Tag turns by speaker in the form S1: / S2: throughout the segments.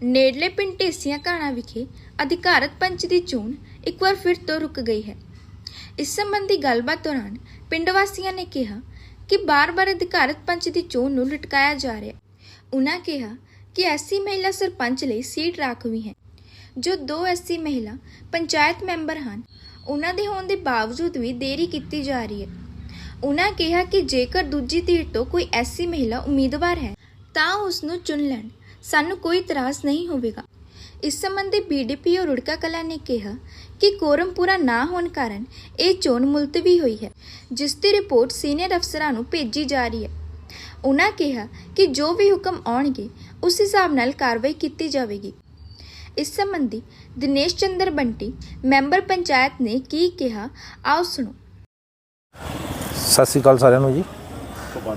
S1: ਨੇੜਲੇ ਪਿੰਡ ਢੇਸੀਆਂ ਘਾਣਾ ਵਿਖੇ ਅਧਿਕਾਰਤ ਪੰਚ ਦੀ ਚੋਣ ਇੱਕ ਵਾਰ ਫਿਰ ਤੋਂ ਰੁਕ ਗਈ ਹੈ। ਇਸ ਸੰਬੰਧੀ ਗੱਲਬਾਤ ਦੌਰਾਨ ਪਿੰਡ ਵਾਸੀਆਂ ਨੇ ਕਿਹਾ ਕਿ ਬਾਰ-ਬਾਰ ਅਧਿਕਾਰਤ ਪੰਚ ਦੀ ਚੋਣ ਨੂੰ ਲਟਕਾਇਆ ਜਾ ਰਿਹਾ ਹੈ। ਉਨ੍ਹਾਂ ਕਿਹਾ ਕਿ ਐਸੀ ਮਹਿਲਾ ਸਰਪੰਚ ਲਈ ਸੀਟ ਰਾਖਵੀਂ ਹੈ। ਜੋ ਦੋ ਐਸੀ ਮਹਿਲਾ ਪੰਚਾਇਤ ਮੈਂਬਰ ਹਨ ਉਹਨਾਂ ਦੇ ਹੋਣ ਦੇ ਬਾਵਜੂਦ ਵੀ ਦੇਰੀ ਕੀਤੀ ਜਾ ਰਹੀ ਹੈ। ਉਨ੍ਹਾਂ ਕਿਹਾ ਕਿ ਜੇਕਰ ਦੂਜੀ ਧਿਰ ਤੋਂ ਕੋਈ ਐਸੀ ਮਹਿਲਾ ਉਮੀਦਵਾਰ ਹੈ, ਤਾਂ ਉਸ ਨੂੰ ਚੁਣ ਲੈਣ ਸਾਨੂੰ ਕੋਈ ਇਤਰਾਜ਼ ਨਹੀਂ ਹੋਵੇਗਾ। ਇਸ ਸੰਬੰਧੀ ਬੀਡੀਪੀਓ ਰੁੜਕਾ ਕਲਾ ਨੇ ਕਿਹਾ ਕਿ ਕੋਰਮ ਪੂਰਾ ਨਾ ਹੋਣ ਕਾਰਨ ਇਹ ਚੋਣ ਮੁਲਤਵੀ ਹੋਈ ਹੈ ਜਿਸ ਦੀ ਰਿਪੋਰਟ ਸੀਨੀਅਰ ਅਫਸਰਾਂ ਨੂੰ ਭੇਜੀ ਜਾ ਰਹੀ ਹੈ। ਉਨ੍ਹਾਂ ਕਿਹਾ ਕਿ ਜੋ ਵੀ ਹੁਕਮ ਆਉਣਗੇ ਉਸ ਹਿਸਾਬ ਨਾਲ ਕਾਰਵਾਈ ਕੀਤੀ ਜਾਵੇਗੀ। ਇਸ ਸੰਬੰਧੀ ਦਿਨੇਸ਼ ਚੰਦਰ ਬੰਟੀ ਮੈਂਬਰ ਪੰਚਾਇਤ ਨੇ ਕੀ ਕਿਹਾ ਆਓ ਸੁਣੋ।
S2: ਸਤਿ ਸ੍ਰੀ ਅਕਾਲ ਸਾਰਿਆਂ ਨੂੰ ਜੀ।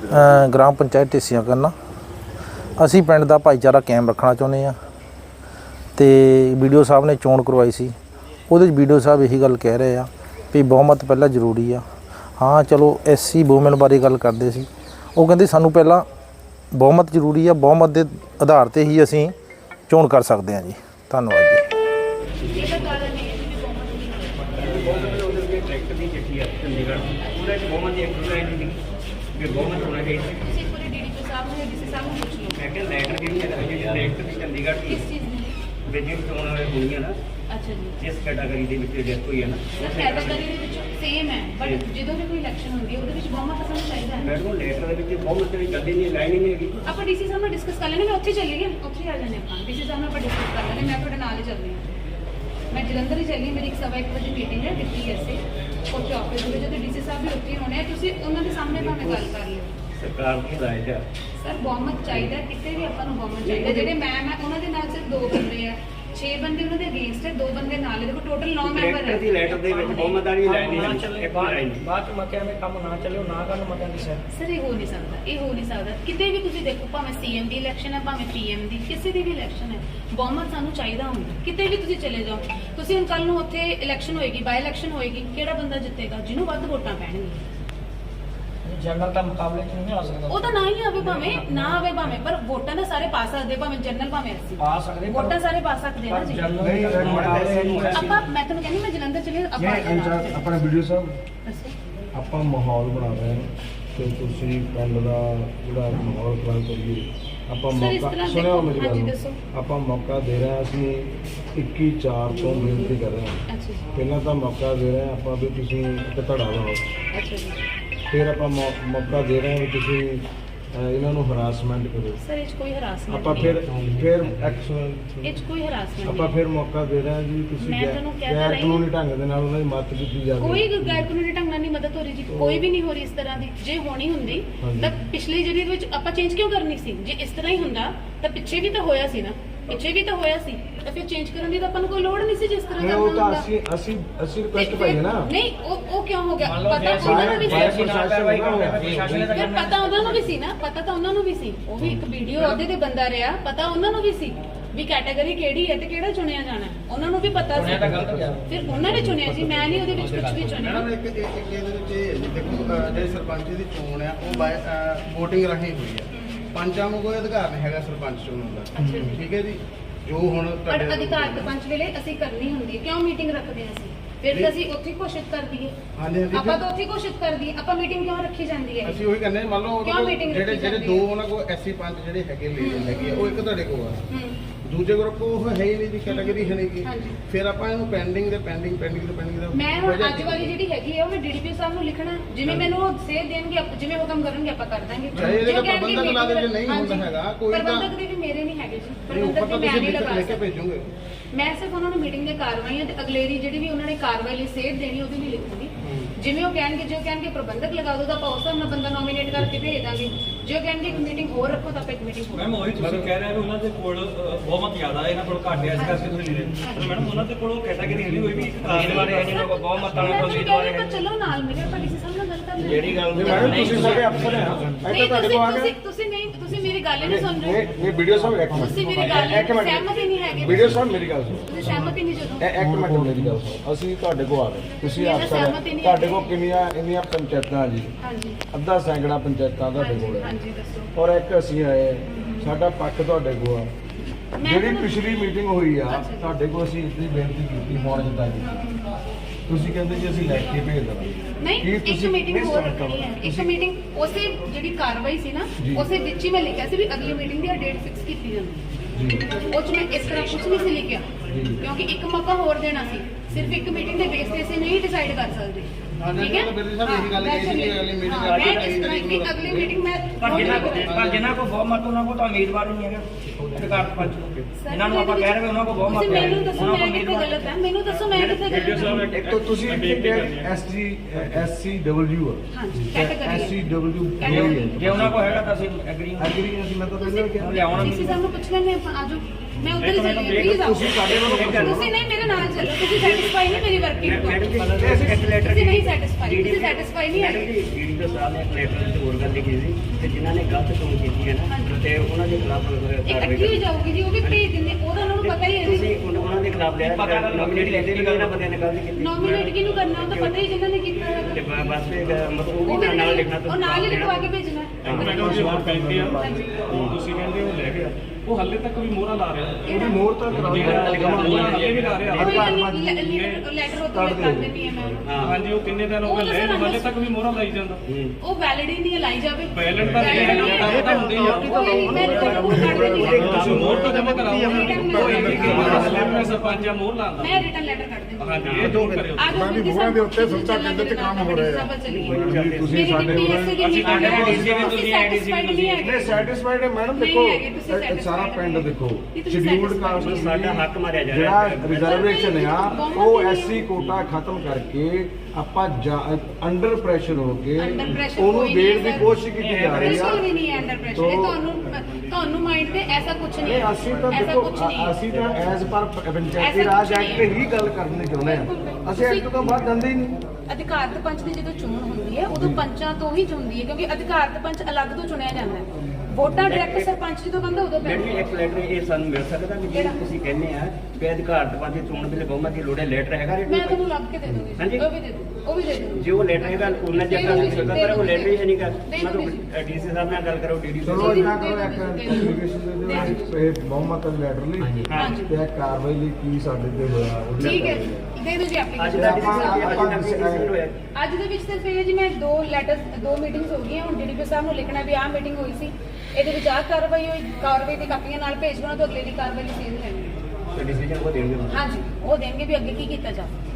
S2: ਅ, ਗ੍ਰਾਮ ਪੰਚਾਇਤ ਢੇਸੀਆਂ ਕਰਨਾ ਅਸੀਂ ਪਿੰਡ ਦਾ ਭਾਈਚਾਰਾ ਕਾਇਮ ਰੱਖਣਾ ਚਾਹੁੰਦੇ ਆ ਤੇ ਵੀਡੀਓ ਸਾਹਿਬ ਨੇ ਚੋਣ ਕਰਵਾਈ ਸੀ। ਉਹਦੇ ਵਿੱਚ ਵੀਡੀਓ ਸਾਹਿਬ ਇਹੀ ਗੱਲ ਕਹਿ ਰਹੇ ਆ ਵੀ ਬਹੁਮਤ ਪਹਿਲਾਂ ਜ਼ਰੂਰੀ ਆ। ਹਾਂ, ਚਲੋ ਐਸਸੀ ਵੂਮਨ ਬਾਰੇ ਗੱਲ ਕਰਦੇ ਸੀ। ਉਹ ਕਹਿੰਦੇ ਸਾਨੂੰ ਪਹਿਲਾਂ ਬਹੁਮਤ ਜ਼ਰੂਰੀ ਆ, ਬਹੁਮਤ ਦੇ ਆਧਾਰ ਤੇ ਹੀ ਅਸੀਂ ਚੋਣ ਕਰ ਸਕਦੇ ਹਾਂ ਜੀ। ਧੰਨਵਾਦ ਜੀ।
S3: ਚੰਡੀਗੜ੍ਹ। ਉਹਦਾ ਇੱਕ ਬਹੁਤ ਦੀ ਐਕਸਰਸਾਈਜ਼ ਨਹੀਂ ਬਹੁਤ ਹੋਣਾ ਚਾਹੀਦਾ
S4: ਤੁਸੀਂ ਪੂਰੇ ਡੀਡੀਪੀ ਸਾਹਿਬ ਨੂੰ ਜਾਂ ਡੀਸੀ ਸਾਹਿਬ ਨੂੰ
S3: ਕਿਹਾ ਲੈਟਰ ਜਿਹੜੀ ਹੈ ਜਿਹੜੀ ਡਾਇਰੈਕਟ ਦੀ ਚੰਡੀਗੜ੍ਹ ਦੀ
S4: ਕਿਸ ਚੀਜ਼ ਦੀ?
S3: ਵਿਜਿਟ ਵਾਲੇ ਹੋਣੀ ਨਾ।
S4: ਅੱਛਾ ਜੀ।
S3: ਜਿਸ ਕੈਟਾਗਰੀ ਦੇ ਵਿੱਚ ਡੈਥ ਹੋਈ ਹੈ ਨਾ
S4: ਸਰ ਕੈਟਾਗਰੀ ਦੇ ਵਿੱਚ ਸੇਮ ਹੈ ਬਟ ਜਦੋਂ ਵੀ ਕੋਈ ਇਲੈਕਸ਼ਨ ਹੁੰਦੀ ਹੈ ਉਹਦੇ ਵਿੱਚ ਬਹੁਮਤ ਸਾਨੂੰ ਚਾਹੀਦਾ ਹੈ।
S3: ਮੈਡਮ ਲੈਟਰ ਦੇ ਵਿੱਚ ਬਹੁਤ ਦੀ ਗੱਲ ਹੀ ਨਹੀਂ ਲਾਈਨ ਹੀ ਨਹੀਂ ਹੈਗੀ।
S4: ਆਪਾਂ ਡੀਸੀ ਸਾਹਿਬ ਨਾਲ ਡਿਸਕਸ ਕਰ ਲੈਣੇ ਮੈਂ ਉੱਥੇ ਚੱਲੀ ਗਈ ਉੱਥੇ ਆ ਜਾਂਦੇ ਆਪਾਂ। ਡੀਸੀ ਸਾਹਿਬ ਨਾਲ ਆਪਾਂ ਡਿਸਕਸ ਕਰ ਲੈਣੇ ਮੈਂ ਤੁਹਾਡੇ ਨਾਲ ਹੀ ਚੱਲਦੀ ਹਾਂ। ਮੈਂ ਜਲੰਧਰ ਹੀ ਚੱਲੀ ਮੇਰੀ ਇੱਕ ਸਵਾ ਇੱਕ ਵਜੇ ਮੀਟਿੰਗ ਹੈ ਡਿਪਟੀ ਐਸਏ ਉੱਥੇ ਆਫਿਸ ਦੇ ਵਿੱਚ ਤੇ ਡੀਸੀ ਸਾਹਿਬ ਵੀ ਉੱਥੇ ਹੋਣੇ ਆ। ਤੁਸੀਂ ਉਹਨਾਂ ਦੇ ਸਾਹਮਣੇ ਭਾਵੇਂ ਗੱਲ ਕਰ ਲਿਓ।
S3: ਸਰਕਾਰ ਦੀ ਹਦਾਇਤ ਆ
S4: ਸਰ ਬਹੁਮਤ ਚਾਹੀਦਾ ਹੈ, ਕਿਤੇ ਵੀ ਆਪਾਂ ਨੂੰ ਬਹੁਮਤ ਚਾਹੀਦਾ ਜਿਹੜੇ ਮੈਮ ਹੈ ਉਹਨਾਂ ਦੇ ਨਾਲ ਸਿਰਫ ਦੋ ਬੰਦੇ ਆ। 6 ਬੰਦੇ ਉਹਨਾਂ ਦੇ ਅਗੇਂਸਟ ਹੈ ਦੋ ਬੰਦੇ ਨਾਲ। ਹੈ ਦੇਖੋ ਟੋਟਲ 9 ਮੈਂਬਰ
S3: ਡਾਇਰੈਕਟਰ
S4: ਹੈ।
S3: ਦੀ ਲੈਟਰ ਦੇ ਵਿੱਚ ਨਹੀਂ ਲਾਈਨ
S5: ਨਾ
S3: ਨਹੀਂ
S5: ਚੱਲੇ।
S3: ਇੱਕ
S5: ਬਾਅਦ ਚ ਮਤਿਆਂ ਦੇ ਕੰਮ ਨਾ ਚੱਲੇ ਉਹ ਨਾ ਕਰਨ ਮਤਿਆਂ ਦੀ ਸਰ।
S4: ਸਰ ਇਹ ਹੋ ਨਹੀਂ ਸਕਦਾ ਇਹ ਹੋ ਨਹੀਂ ਸਕਦਾ। ਕਿਤੇ ਵੀ ਤੁਸੀਂ ਦੇਖੋ ਭਾਵੇਂ ਸੀਐਮ ਦੀ ਇਲੈਕਸ਼ਨ ਹੈ ਭਾਵੇਂ ਪੀਐਮ ਦੀ ਕਿਸੇ ਦੀ ਵੀ ਇਲੈਕਸ਼ਨ ਹੈ ਬਹੁਮਤ ਸਾਨੂੰ ਚਾਹੀਦਾ ਹੁੰਦਾ। ਕਿਤੇ ਵੀ ਤੁਸੀਂ ਚਲੇ ਜਾਓ। ਤੁਸੀਂ ਹੁਣ ਕੱਲ ਨੂੰ ਉੱਥੇ ਇਲੈਕਸ਼ਨ ਹੋਏਗੀ ਬਾਈ ਇਲੈਕਸ਼ਨ ਹੋਏਗੀ ਕਿਹੜਾ ਬੰਦਾ ਜਿੱਤੇਗਾ? ਜਿਹਨੂੰ ਵੱਧ ਵੋਟਾਂ ਪੈਣਗੀਆਂ।
S5: ਜਨਰਲ ਦਾ ਮੁਕਾਬਲੇ ਚ ਨਹੀਂ ਆ ਸਕਦਾ।
S4: ਉਹ ਤਾਂ ਨਾ ਹੀ ਆਵੇ ਭਾਵੇਂ ਨਾ ਆਵੇ ਭਾਵੇਂ ਪਰ ਵੋਟਾਂ ਤਾਂ ਸਾਰੇ ਪਾ ਸਕਦੇ ਭਾਵੇਂ ਜਨਰਲ ਭਾਵੇਂ ਅਸੀਂ।
S5: ਪਾ ਸਕਦੇ ਪਰ-
S4: ਵੋਟਾਂ ਸਾਰੇ ਪਾ ਸਕਦੇ ਨਾ
S5: ਪਰ
S4: ਜੀ।
S5: ਜਨਰਲ ਦੇ ਮੁਕਾਬਲੇ ਨਹੀਂ ਹੈ।
S4: ਆਪਾਂ ਮੈਂ ਤੁਹਾਨੂੰ ਕਹਿੰਦੀ ਮੈਂ ਜਲੰਧਰ ਚਲੇ ਆਪਾਂ
S6: ਆਪਣਾ ਵੀਡੀਓ ਸਾਹਿਬ।
S4: ਦੱਸੋ।
S6: ਆਪਾਂ ਮਾਹੌਲ ਬਣਾ ਰਹੇ ਹਾਂ ਕਿ ਤੁਸੀਂ ਪਿੰਡ ਦਾ ਜਿਹੜਾ ਮਾਹੌਲ ਖਰਾਬ ਕਰੀਏ। ਆਪਾਂ
S4: Sir, ਇਸ
S6: ਮੌਕਾ
S4: ਤਰ੍ਹਾਂ
S6: ਸੁਣਿਓ
S4: ਦੇਖੋ,
S6: ਮੇਰੀ
S4: ਹਾਂਜੀ,
S6: ਗੱਲ
S4: ਦੱਸੋ।
S6: ਆਪਾਂ ਮੌਕਾ ਦੇ ਰਹੇ ਹਾਂ ਅਸੀਂ 21 4 ਤੋਂ ਬੇਨਤੀ ਕਰ ਰਹੇ ਹਾਂ।
S4: ਅੱਛਾ ਜੀ।
S6: ਪਹਿਲਾਂ ਤਾਂ ਮੌਕਾ ਦੇ ਰਹੇ ਹਾਂ ਆਪਾਂ ਵੀ ਤੁਸੀਂ ਇੱਕ ਧੜਾ ਲਾਓ।
S4: ਅੱਛਾ ਜੀ।
S6: ਫਿਰ ਆਪਾਂ ਮੌ- ਮੌਕਾ ਦੇ ਰਹੇ ਹਾਂ ਵੀ ਤੁਸੀਂ ਅਹ, ਇਹਨਾਂ ਨੂੰ ਹਰਾਸਮੈਂਟ ਕਰੋ।
S4: ਸਰ ਇਹ 'ਚ ਕੋਈ ਹਰਾਸਮੈਂਟ
S6: ਆਪਾਂ ਫਿਰ ਫਿਰ ਐਕਸ਼ਨ
S4: ਇਹ 'ਚ ਕੋਈ ਹਰਾਸਮੈਂਟ
S6: ਆਪਾਂ ਫਿਰ ਮੌਕਾ ਦੇ ਰਹੇ ਹਾਂ ਜੀ ਤੁਸੀਂ
S4: ਮੈਂ ਤੁਹਾਨੂੰ ਕਹਿ ਤਾਂ
S6: ਗੈਰ
S4: ਰਹੀ
S6: ਕਾਨੂੰਨੀ ਢੰਗ ਦੇ ਨਾਲ ਉਹਨਾਂ ਦੀ ਮਦਦ ਕੀਤੀ ਜਾਵੇ
S4: ਕੋਈ ਗੈਰ ਕਾਨੂੰਨੀ ਢੰਗ ਨਾਲ ਨਹੀਂ ਮਦਦ ਹੋ ਰਹੀ ਜੀ। ਕੋਈ ਵੀ ਨਹੀਂ ਹੋ ਰਹੀ ਇਸ ਤਰ੍ਹਾਂ ਦੀ। ਜੇ ਹੋਣੀ ਹੁੰਦੀ
S6: ਹਾਂਜੀ।
S4: ਤਾਂ ਪਿਛਲੀ ਜਿਹੜੀ ਵਿੱਚ ਆਪਾਂ ਚੇਂਜ ਕਿਉਂ ਕਰਨੀ ਸੀ? ਜੇ ਇਸ ਤਰ੍ਹਾਂ ਹੀ ਹੁੰਦਾ ਤਾਂ ਪਿੱਛੇ ਵੀ ਤਾਂ ਹੋਇਆ ਸੀ ਨਾ। ਪਿੱਛੇ ਵੀ ਤਾਂ ਹੋਇਆ ਸੀ ਤਾਂ ਫਿਰ ਚੇਂਜ ਕਰਨ ਦੀ ਤਾਂ ਆਪਾਂ ਨੂੰ ਕੋਈ ਲੋੜ ਨਹੀਂ ਸੀ ਜਿਸ ਤਰ੍ਹਾਂ
S6: ਨਹੀਂ
S4: ਕਰਨਾ
S6: ਉਹ ਤਾਂ
S4: ਹੁੰਦਾ।
S6: ਅਸੀਂ ਅਸੀਂ ਅਸੀਂ
S4: ਤੇ
S6: ਰਿਕੁਐਸਟ
S4: ਫਿਰ-
S6: ਪਾਈ ਹੈ ਨਾ।
S4: ਨਹੀਂ ਉਹ ਉਹ ਕਿਉਂ ਹੋ ਗਿਆ?
S5: ਮੰਨ ਲਓ
S4: ਪਤਾ
S5: ਜੇ
S4: ਉਹਨਾਂ ਨੂੰ ਵੀ
S6: ਸਾਰੇ-
S4: ਸੀ
S5: ਨਾ ਕਾਰਵਾਈ ਕਰੋਗੇ ਫਿਰ ਪ੍ਰਸ਼ਾਸਨ ਨੇ ਤਾਂ
S4: ਫਿਰ
S5: ਕਰਨਾ।
S4: ਪਤਾ ਉਹਨਾਂ ਨੂੰ ਵੀ ਸੀ ਨਾ ਪਤਾ ਤਾਂ ਉਹਨਾਂ ਨੂੰ ਵੀ ਸੀ। ਉਹ ਵੀ ਇੱਕ ਵੀਡੀਓ ਉਹਦੇ ਤੇ ਬੰਦਾ ਰਿਹਾ ਪਤਾ ਉਹਨਾਂ ਨੂੰ ਵੀ ਸੀ ਵੀ ਕੈਟਾਗਰੀ ਕਿਹੜੀ ਹੈ ਤੇ ਕਿਹੜਾ ਚੁਣਿਆ ਜਾਣਾ ਹੈ। ਉਹਨਾਂ ਨੂੰ ਵੀ ਪਤਾ ਸੀ।
S5: ਚੁਣਿਆ ਤਾਂ ਗਲਤ ਗਿਆ।
S4: ਫਿਰ ਉਹਨਾਂ ਨੇ ਚੁਣਿਆ ਜੀ ਮੈਂ ਨਹੀਂ ਉਹਦੇ ਵਿੱਚ ਕੁਝ ਵੀ ਚੁਣਿਆ।
S7: ਮੈਡਮ ਇੱਕ ਇੱਕ ਇੱਕ ਇਹਦੇ ਵਿੱਚ ਇਹ ਹੈ ਜੀ, ਦੇਖੋ ਅਹ, ਜਿਹੜੀ ਸਰਪੰਚ ਦੀ ਚੋਣ ਆ ਉਹ ਬਾਈ VOTING ਰਾਹੀਂ ਹੋਈ ਆ। ਪੰਚਾਂ ਨੂੰ ਕੋਈ ਅਧਿਕਾਰ ਨਹੀਂ ਹੈਗਾ ਸਰਪੰਚ ਚੁਣਨ ਦਾ।
S4: ਅੱਛਾ ਜੀ।
S7: ਠੀਕ ਹੈ ਜੀ? ਜੋ ਹੁਣ
S4: ਪਰ
S7: ਤੁਹਾਡੇ
S4: ਅਧਿਕਾਰ ਤੇ ਪੰਚ ਵੇਲੇ ਅਸੀਂ ਕਰਨੀ ਹੁੰਦੀ ਹੈ। ਕਿਉਂ ਮੀਟਿੰਗ ਰੱਖਦੇ ਹਾਂ ਅਸੀਂ? ਫਿਰ ਤਾਂ ਅਸੀਂ ਉੱਥੇ ਹੀ ਘੋਸ਼ਿਤ ਕਰ ਦਈਏ।
S7: ਹਾਂਜੀ ਹਾਂਜੀ।
S4: ਆਪਾਂ ਤਾਂ ਉੱਥੇ ਹੀ ਘੋਸ਼ਿਤ ਕਰ ਦਈਏ। ਆਪਾਂ ਮੀਟਿੰਗ ਕਿਉਂ ਰੱਖੀ ਜਾਂਦੀ ਹੈ
S7: ਅਸੀਂ ਉਹੀ ਕਹਿੰਦੇ ਮੰਨ ਲਓ ਉਹਦੇ
S4: ਕਿਉਂ
S7: ਕੋਲ
S4: meeting
S7: ਜਿਹੜੇ
S4: ਰੱਖੀ
S7: ਜਿਹੜੇ
S4: ਜਾਂਦੀ
S7: ਦੋ
S4: ਹੈ?
S7: ਉਹਨਾਂ ਕੋਲ ਐਸਸੀ ਪੰਚ ਜਿਹੜੇ ਹੈਗੇ ਲੇਡੀ ਹੈਗੇ ਆ ਉਹ ਇੱਕ ਤੁਹਾਡੇ ਕੋਲ ਆ।
S4: ਹੂੰ।
S7: ਦੂਜੇ ਗਰੁੱਪ ਉਹ ਹੈ ਹੀ ਨਹੀਂ ਜੀ ਕੈਟਾਗਰੀ ਹੈ ਨਹੀਂ ਗੀ।
S4: ਹਾਂਜੀ।
S7: ਫਿਰ ਆਪਾਂ ਇਹਨੂੰ ਪੈਂਡਿੰਗ ਦੇ ਪੈਂਡਿੰਗ ਪੈਂਡਿੰਗ ਦੇ ਪੈਂਡਿੰਗ ਦਾ
S4: ਮੈਂ ਹੁਣ ਅੱਜ ਵਾਲੀ ਜਿਹੜੀ ਹੈਗੀ ਹੈ ਉਹ ਮੈਂ ਡੀਡੀਪੀ ਸਾਹਿਬ ਨੂੰ ਲਿਖਣਾ। ਹੈ। ਜਿਵੇਂ ਮੈਨੂੰ ਉਹ ਸੇਧ ਦੇਣਗੇ ਆਪ- ਜਿਵੇਂ ਹੁਕਮ ਕਰਨਗੇ ਆਪਾਂ ਕਰ ਦਾਂਗੇ।
S7: ਚਾਹੇ ਇਹਦੇ
S4: ਜੋ ਕਹਿਣਗੇ
S7: ਪ੍ਰਬੰਧਕ ਲਾ ਦੇ, ਜੇ ਨਹੀਂ ਹੁੰਦਾ। ਹੈਗਾ, ਕੋਈ ਤਾਂ-
S4: ਪ੍ਰਬੰਧਕ ਦੇ ਵੀ ਮੇਰੇ ਨਹੀਂ ਹੈਗੇ ਜੀ।
S7: ਨਹੀਂ ਉੱਪਰ
S4: ਪ੍ਰਬੰਧਕ
S7: ਤਾਂ
S4: ਦੇ ਮੈਂ
S7: ਤੁਸੀਂ
S4: ਨਹੀਂ
S7: ਲਿਖ
S4: ਲਗਾ
S7: ਕੇ
S4: ਸਕਦੀ।
S7: ਭੇਜੋਗੇ।
S4: ਮੈਂ ਸਿਰਫ ਉਹਨਾਂ ਨੂੰ ਮੀਟਿੰਗ ਦੇ ਕਾਰਵਾਈਆਂ ਤੇ ਅਗਲੇਰੀ ਜਿਹੜੀ ਵੀ ਉਹਨਾਂ ਨੇ ਕਾਰਵਾਈ ਲਈ ਸੇਧ ਦੇਣੀ ਉਹਦੀ ਨਹੀਂ ਲਿਖੂਗੀ। ਜਿਵੇਂ ਉਹ ਕਹਿਣਗੇ ਜੇ ਉਹ ਕਹਿਣਗੇ ਪ੍ਰਬੰਧਕ ਲਗਾ ਦਿਓ ਤਾਂ ਆਪਾਂ ਉਸ ਹਿਸਾਬ ਨਾਲ ਬੰਦਾ ਨੋਮੀਨੇਟ ਕਰਕੇ ਭੇਜ ਦਾਂਗੇ। ਜੇ ਕਹਿਣਗੇ ਇੱਕ ਮੀਟਿੰਗ ਹੋਰ ਰੱਖੋ ਤਾਂ ਆਪਾਂ ਇੱਕ ਮੀਟਿੰਗ ਹੋਰ
S8: ਮੈਮ ਉਹੀ ਤੁਸੀਂ ਕਹਿ ਰਹੇ ਹੋ ਉਹਨਾਂ ਦੇ ਕੋਲ ਅ, ਬਹੁਮਤ ਜ਼ਿਆਦਾ ਹੈ ਇਹਨਾਂ ਕੋਲ ਘੱਟ ਹੈ ਇਸ ਕਰਕੇ ਤੁਸੀਂ ਨਹੀਂ ਰਹੇ। ਪਰ ਮੈਡਮ ਉਹਨਾਂ ਦੇ ਕੋਲ ਉਹ ਕੈਟਾਗਰੀ ਨਹੀਂ ਹੋਈ ਵੀ ਬਾਰੇ ਹੈ ਜਿਹਨਾਂ ਕੋਲ ਬਹੁਮਤ ਵਾਲਾ
S4: ਮੈਂ
S8: ਕੋਲ
S4: ਤੁਹਾਨੂੰ
S8: ਸੀਟ
S4: ਕਹਿ
S8: ਬਾਰੇ
S4: ਰਹੀ
S8: ਹੈ
S4: ਹਾਂ, ਚਲੋ ਨਾਲ ਮੇਰੇ ਆਪਾਂ ਕਿਸੇ ਨਾਲ ਗੱਲ ਕਰ ਲੈਂਦੇ
S3: ਜਿਹੜੀ ਗੱਲ
S6: ਮੈਡਮ ਤੁਸੀਂ ਸਾਡੇ ਅਫਸਰ ਆ
S4: ਨਹੀਂ
S6: ਇੱਥੇ ਤੁਹਾਡੇ ਕੋਲ ਆ
S4: ਤੁਸੀਂ
S6: ਕੇ
S4: ਤੁਸੀਂ ਨਹੀਂ ਤੁਸੀਂ ਮੇਰੀ ਗੱਲ ਹੀ ਨਹੀਂ ਸੁਣ ਰਹੇ।
S6: ਇਹ ਇਹ ਵੀਡੀਓ ਸਾਹਿਬ ਇੱਕ ਮਿੰਟ
S4: ਤੁਸੀਂ ਮੇਰੀ ਗੱਲ
S6: ਇੱਕ ਮਿੰਟ।
S4: ਸਹਿਮਤ ਹੀ ਨਹੀਂ ਹੈਗੇ
S6: ਵੀਡੀਓ ਸਾਹਿਬ ਮੇਰੀ ਗੱਲ ਸੁਣੋ।
S4: ਤੁਸੀਂ ਸਹਿਮਤ ਹੀ ਨਹੀਂ ਜਦੋਂ।
S6: ਇਹ ਇੱਕ ਮਿੰਟ ਮੇਰੀ ਗੱਲ ਸੁਣੋ। ਅਸੀਂ ਤੁਹਾਡੇ ਕੋਲ ਆ ਗਏ। ਤੁਸੀਂ
S4: ਮੇਰਾ
S6: ਅਫਸਰ
S4: ਸਹਿਮਤ ਹੀ ਨਹੀਂ
S6: ਤੁਹਾਡੇ
S4: ਹੈ।
S6: ਕੋਲ ਕਿੰਨੀਆਂ ਇੰਨੀਆਂ ਪੰਚਾਇਤਾਂ ਜੀ।
S4: ਹਾਂਜੀ।
S6: ਅੱਧਾ ਸੈਂਕੜਾ ਪੰਚਾਇਤਾਂ ਤੁਹਾਡੇ ਕੋਲ
S4: ਹਾਂਜੀ
S6: ਹੈ
S4: ਹਾਂਜੀ ਦੱਸੋ।
S6: ਔਰ ਇੱਕ ਅਸੀਂ ਆਏ। ਸਾਡਾ ਪੱਖ ਤੁਹਾਡੇ ਕੋਲ ਆ।
S4: ਮੈਂ
S6: ਜਿਹੜੀ
S4: ਤੁਹਾਨੂੰ-
S6: ਪਿਛਲੀ ਮੀਟਿੰਗ ਹੋਈ ਆ
S4: ਜੀ।
S6: ਤੁਹਾਡੇ ਕੋਲ ਅਸੀਂ ਇਤਨੀ ਬੇਨਤੀ ਕੀਤੀ ਹੁਣ ਜਿੱਦਾਂ ਕੀਤੀ। ਤੁਸੀਂ ਕਹਿੰਦੇ ਜੀ ਅਸੀਂ ਲੈ ਕੇ ਭੇਜ ਦੇਵਾਂਗੇ।
S4: ਨਹੀਂ ਇੱਕ
S6: ਤੁਸੀਂ-
S4: ਮੀਟਿੰਗ
S6: ਨਹੀਂ
S4: ਹੋਰ
S6: ਸੁਣ
S4: ਰੱਖਣੀ ਹੈ। ਇੱਕ
S6: ਤੁਸੀਂ-
S4: ਮੀਟਿੰਗ ਉਸੇ ਜਿਹੜੀ ਕਾਰਵਾਈ ਸੀ ਨਾ
S6: ਜੀ।
S4: ਉਸੇ ਵਿੱਚ ਹੀ ਮੈਂ ਲਿਖਿਆ ਸੀ ਵੀ ਅਗਲੀ ਮੀਟਿੰਗ ਦੀ ਡੇਟ ਫਿਕਸ ਕੀਤੀ ਜਾਂਦੀ
S6: ਜੀ
S4: ਉਹ ਚ ਮੈਂ ਇਸ ਤਰ੍ਹਾਂ ਕੁਝ ਨਹੀਂ ਸੀ ਲਿਖਿਆ। ਕਿਉਂਕਿ ਇੱਕ ਮੌਕਾ ਹੋਰ ਦੇਣਾ ਸੀ। ਸਿਰਫ ਇੱਕ ਮੀਟਿੰਗ ਦੇ ਬੇਸ ਤੇ ਅਸੀਂ ਨਹੀਂ ਡਿਸਾਈਡ ਕਰ ਸਕਦੇ। ਠੀਕ ਹੈ? ਮੈਂ ਇਸ ਕਿ ਅਗਲੀ ਮੀਟਿੰਗ ਮੈਂ
S8: ਪਰ ਜਿਨ੍ਹਾਂ ਕੋ ਪਰ ਜਿਨ੍ਹਾਂ ਕੋ ਬਹੁਮਤ ਉਹਨਾਂ ਕੋ ਤਾਂ ਉਮੀਦਵਾਰ ਹੀ ਨਹੀਂ ਹੈਗਾ। ਅਧਿਕਾਰ ਪੰਚ ਜਿਨ੍ਹਾਂ ਨੂੰ ਆਪਾਂ ਕਹਿ ਰਹੇ ਹਾਂ ਉਹਨਾਂ ਕੋ ਬਹੁਮਤ
S4: ਤੁਸੀਂ
S8: ਹੈ।
S4: ਮੈਨੂੰ ਦੱਸੋ ਮੈਂ ਕਿੱਥੇ ਗਲਤ ਹੈ? ਮੈਨੂੰ ਦੱਸੋ ਮੈਂ ਕਿੱਥੇ ਗਲਤ ਹਾਂ?
S6: ਇੱਕ ਤਾਂ ਤੁਸੀਂ ਐਸਜੀ ਐਸਸੀਡਬਲਯੂ
S4: ਹੈ।
S6: ਐਸਸੀਡਬਲਯੂ
S8: ਜੇ ਉਹਨਾਂ ਕੋ ਹੈਗਾ ਤਾਂ ਅਸੀਂ ਐਗਰੀ
S6: ਐਗਰੀ ਅਸੀਂ ਮੈਂ ਤਾਂ ਪਹਿਲਾਂ ਕਿਹਾ।
S8: ਲਿਆਉਣਾ
S4: ਤੁਸੀਂ ਸਾਨੂੰ ਪੁੱਛ ਲੈਣੇ ਆਪਾਂ ਆਜੋ। ਮੈਂ ਉੱਧਰ ਹੀ ਚੱਲੀ ਹਾਂ ਪਲੀਜ਼ ਆਓ
S6: ਤੁਸੀਂ ਸਾਡੇ ਵੱਲੋਂ।
S4: ਤੁਸੀਂ ਨਹੀਂ ਮੇਰੇ ਨਾਲ ਚੱਲੋ ਤੁਸੀਂ ਸੈਟੀਸਫਾਈ ਨਹੀਂ ਮੇਰੀ ਵਰਕਿੰਗ ਤੋਂ ਤੁਸੀਂ ਨਹੀਂ satisfied, ਤੁਸੀਂ satisfied ਨਹੀਂ
S3: ਮੈਡਮ। ਜੀ ਡੀਡੀਓ ਸਾਹਿਬ ਨੇ ਲੈਟਰ ਵਿੱਚ ਹੋਰ ਗੱਲ ਲਿਖੀ ਸੀ ਤੇ ਜਿਨ੍ਹਾਂ ਨੇ ਗਲਤ ਕੰਮ ਕੀਤੀ ਹੈ ਨਾ। ਤੇ ਉਹਨਾਂ ਦੇ ਖਿਲਾਫ ਕਾਰਵਾਈ
S4: ਹੋ। ਜਾਊਗੀ ਜੀ ਉਹ ਵੀ ਭੇਜ ਦਿੰਦੇ ਉਹਦਾ ਉਹਨਾਂ ਨੂੰ ਪਤਾ ਹੀ ਹੈ
S3: ਤੁਸੀਂ ਉਹਨਾਂ ਦੇ ਖਿਲਾਫ ਲਿਆ। ਨੋਮੀਨੇਟ ਲੈਂਦੇ ਵੀ ਇਹਨਾਂ ਬੰਦਿਆਂ ਨੇ ਗਲਤੀ ਕੀਤੀ
S4: ਨੋਮੀਨੇਟ ਕਿਹਨੂੰ ਕਰਨਾ ਉਹ ਤਾਂ ਪਤਾ ਹੀ ਜਿਨ੍ਹਾਂ ਨੇ ਕੀਤਾ ਹੈ
S3: ਤੇ ਬਸ ਮਤਲਬ ਉਹ ਨਾਲ ਲਿਖਣਾ
S4: ਉਹ ਨਾਲ ਹੀ ਲਿਖਵਾ ਕੇ ਭੇਜਣਾ ਹੈ।
S8: ਮੈਡਮ ਜੀ ਹੋਰ ਕਹਿੰਦੇ ਆ ਤੁਸੀਂ ਕਹਿੰਦੇ ਉਹ ਲੈ ਗਿਆ ਉਹ ਹੱਲੇ ਤੱਕ ਵੀ ਮੋਹਰਾ ਲਾ ਰਿਹਾ।
S6: ਉਹਦੀ ਮੋਹਰ ਤਾਂ ਕਰਾਓ
S8: ਹੱਲੇ ਵੀ ਲਾ ਰਿਹਾ।
S4: ਲੈਟਰ ਉਹ ਤੋਂ ਕਰ ਦਿੰਦੀ ਹੈ ਮੈਂ ਉਹਨੂੰ।
S8: ਹਾਂਜੀ ਉਹ ਕਿੰਨੇ ਦਿਨ ਹੋ
S4: ਉਹ
S8: ਗਏ ਲੈ ਹੱਲੇ ਤੱਕ ਵੀ ਮੋਹਰਾ ਲਾਈ ਜਾਂਦਾ।
S4: ਉਹ ਵੈਲਿਡ ਹੀ ਨਹੀਂ ਲਾਈ ਜਾਵੇ।
S8: Valid ਤਾਂ
S4: Valid ਨਹੀਂ ਹੈ।
S8: ਇਹ ਤਾਂ ਹੁੰਦੀ ਆ।
S4: ਮੈਂ ਰਿਟਰਨ ਕੱਢ ਦਿੰਦੀ ਹਾਂ।
S8: ਤੁਸੀਂ ਮੋਹਰ ਤਾਂ ਜਮ੍ਹਾਂ ਕਰਾਓ। ਮੈਂ ਸਰਪੰਚ ਆ ਮੋਹਰ ਲਾਉਂਦਾ।
S4: ਮੈਂ ਰਿਟਰਨ ਲੈਟਰ ਕੱਢ ਦਿੰਦੀ
S8: ਇਹ ਦੋ
S6: ਦੇ ਉੱਤੇ ਤੇ ਕੰਮ ਹੋ ਰਿਹਾ ਹੈ।
S4: ਤੁਸੀਂ ਸਾਡੇ
S8: ਅਸੀਂ ਤੁਸੀਂ
S6: ਨਹੀਂ ਸੈਟੀਸਫਾਈਡ ਹੈ ਮੈਡਮ ਦੇਖੋ ਸਾਰਾ ਪਿੰਡ। ਦੇਖੋ ਸ਼ਡਿਊਲਡ ਕਾਸਟ।
S3: ਸਾਡਾ ਹੱਕ ਮਾਰਿਆ ਜਾ
S6: ਜਿਹੜਾ
S3: ਰਿਹਾ ਹੈ
S6: ਰਿਜ਼ਰਵੇਸ਼ਨ ਆ ਉਹ। ਐਸਸੀ ਕੋਟਾ ਖਤਮ ਕਰਕੇ ਆਪਾਂ ਅੰਡਰ ਪ੍ਰੈਸ਼ਰ ਹੋ ਕੇ ਉਹਨੂੰ
S4: ਕੋਈ ਨਹੀਂ
S6: ਦੇਣ ਦੀ
S4: ਹੈ,
S6: ਕੋਸ਼ਿਸ਼ ਕੀਤੀ ਜਾ ਰਹੀ ਆ।
S4: ਬਿਲਕੁਲ ਵੀ ਨਹੀਂ ਹੈ ਅੰਡਰ ਪ੍ਰੈਸ਼ਰ ਇਹ
S6: ਤੋ-
S4: ਤੁਹਾਨੂੰ ਤੁਹਾਨੂੰ ਮਾਈਂਡ ਤੇ ਐਸਾ ਕੁਝ ਨਹੀਂ
S6: ਨਹੀਂ
S4: ਹੈ
S6: ਅਸੀਂ ਤਾਂ
S4: ਐਸਾ
S6: ਦੇਖੋ
S4: ਕੁਝ ਨਹੀਂ।
S6: ਅ-
S4: ਹੈ।
S6: ਅਸੀਂ ਤਾਂ ਐਜ਼ ਪਰ ਪੰਚਾਇਤੀ
S4: ਐਸਾ
S6: ਰਾਜ
S4: ਕੁਛ ਨਹੀਂ।
S6: ਐਕਟ
S4: ਹੈ।
S6: ਗੱਲ ਕਰਨੀ ਚਾਹੁੰਦੇ
S4: ਬਿਲਕੁਲ,
S6: ਆ। ਅਸੀਂ ਐਕਟ ਤੋਂ ਬਾਅਦ ਜਾਂਦੇ ਹੀ ਨਹੀਂ।
S4: ਅਧਿਕਾਰਤ ਪੰਚ ਦੀ ਜਦੋਂ ਚੋਣ ਹੁੰਦੀ ਹੈ ਉਦੋਂ ਪੰਚਾਂ ਤੋਂ ਹੀ ਹੁੰਦੀ ਹੈ ਕਿਉਂਕਿ ਅਧਿਕਾਰਤ ਪੰਚ ਅਲੱਗ ਤੋਂ ਚੁਣਿਆ ਜਾਂਦਾ ਹੈ। ਵੋਟਾਂ ਡਾਇਰੈਕਟ ਸਰਪੰਚ ਜਦੋਂ ਬੰਦਾ ਉਦੋਂ
S3: ਮੈਡਮ ਜੀ
S4: ਪੈਂਦਾ
S3: ਇੱਕ ਲੈਟਰ ਇਹ ਸਾਨੂੰ ਮਿਲ ਸਕਦਾ ਕਿ ਜਿਹੜਾ ਤੁਸੀਂ ਕਹਿੰਦੇ ਆ ਕਿ ਅਧਿਕਾਰ ਦਵਾਂ ਦੀ ਚੋਣ ਵੇਲੇ ਬਹੁਮਤ ਦੀ ਲੋੜ ਹੈ ਲੈਟਰ ਹੈਗਾ
S4: ਮੈਂ
S3: ਰੇਟ
S4: ਤੁਹਾਨੂੰ ਲੱਭ ਕੇ ਦੇ ਦੂੰਗੀ
S3: ਹਾਂਜੀ।
S4: ਉਹ ਵੀ ਦੇ ਦੂੰ ਉਹ ਵੀ ਦੇ ਦੂੰਗੀ।
S3: ਜੇ ਉਹ ਲੈਟਰ ਹੈਗਾ ਉਹਨਾਂ
S4: ਦੇ
S3: ਜਿਹਾ
S4: ਤੁਸੀਂ,
S3: ਸਕਦਾ
S4: ਦੇ
S3: ਪਰ ਉਹ
S4: ਦਿਓ
S3: ਲੈਟਰ ਹੀ ਨਹੀਂ ਕਰ
S4: ਦੇ ਦਿਓ ਤੁਸੀਂ।
S3: ਮਤਲਬ ਡੀਸੀ ਸਾਹਿਬ ਨਾਲ ਗੱਲ ਕਰੋ ਡੀਡੀ
S6: ਚਲੋ
S4: ਜੀ, ਦੇ
S6: ਕਰੋ
S4: ਦਿਓ,
S6: ਇੱਕ
S4: ਦੇ।
S6: ਐਪਲੀਕੇਸ਼ਨ ਦੇ ਦਿਓ ਇਹ ਬਹੁਮਤ ਦੇ ਲੈਟਰ ਲਈ
S4: ਹਾਂਜੀ।
S6: ਤੇ ਇਹ ਕਾਰਵਾਈ ਲਈ ਕੀ ਸਾਡੇ ਤੇ ਹੋਇਆ ਉਹ
S4: ਠੀਕ ਹੈ
S6: ਲੈਟਰ।
S4: ਦੇ ਦਿਓ ਜੀ
S3: ਅੱਜ ਦਾ
S6: ਆਪਾਂ-
S3: ਡਿਸੀਜਨ ਅੱਜ ਤੱਕ ਡਿਸੀਜਨ ਹੋਇਆ।
S4: ਅੱਜ ਦੇ ਵਿੱਚ ਸਿਰਫ ਇਹ ਜੀ ਮੈਂ ਦੋ ਲੈਟਰਸ ਦੋ ਮੀਟਿੰਗਸ ਹੋ ਗਈਆਂ ਹੁਣ ਡੀਡੀਪੀ ਸਾਹਿਬ ਨੂੰ ਲਿਖਣਾ ਵੀ ਆਹ ਮੀਟਿੰਗ ਹੋਈ ਸੀ ਇਹਦੇ ਵਿੱਚ ਆਹ ਕਾਰਵਾਈ ਹੋਈ ਕਾਰਵਾਈ ਦੀ ਕਾਪੀਆਂ ਨਾਲ ਭੇਜ ਦੇਣਾ ਤੋਂ ਅਗਲੇ ਦੀ ਕਾਰਵਾਈ ਦੀ ਸੀਜ਼ ਲੈਣੀ
S3: ਤੇ ਡਿਸੀਜਨ ਉਹ ਦੇਣਗੇ।
S4: ਹਾਂਜੀ ਉਹ ਦੇਣਗੇ ਵੀ ਅੱਗੇ ਕੀ ਕੀਤਾ ਜਾਵੇ